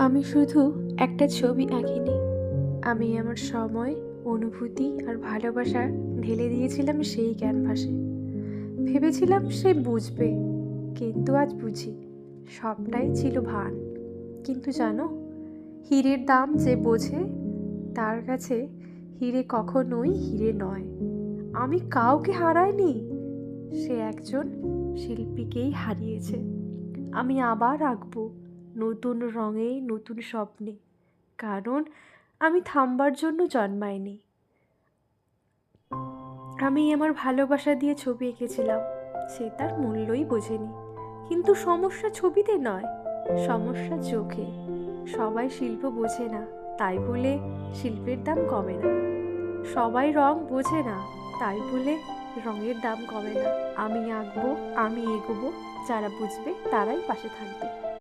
আমি শুধু একটা ছবি আঁকিনি। আমি আমার সময়, অনুভূতি আর ভালোবাসা ঢেলে দিয়েছিলাম সেই ক্যানভাসে। ভেবেছিলাম সে বুঝবে, কিন্তু আজ বুঝি, সবটাই ছিল ভান। কিন্তু জানো, হীরের দাম যে বোঝে, তার কাছে হিরে কখনোই হিরে নয়। আমি কাউকে হারাইনি, সে একজন শিল্পীকেই হারিয়েছে। আমি আবার আঁকবো নতুন রঙে, নতুন স্বপ্নে। কারণ, আমি থামবার জন্য জন্মাইনি। আমি আমার ভালোবাসা দিয়ে ছবি এঁকেছিলাম। সে তার মূল্যই বোঝেনি। কিন্তু সমস্যা ছবিতে নয়, সমস্যা চোখে। সবাই শিল্প বোঝে না, তাই বলে শিল্পের দাম কমে না। সবাই রং বোঝে না, তাই বলে রঙের দাম কমে না। আমি আঁকবো, আমি এগোবো, যারা বুঝবে তারাই পাশে থাকবে।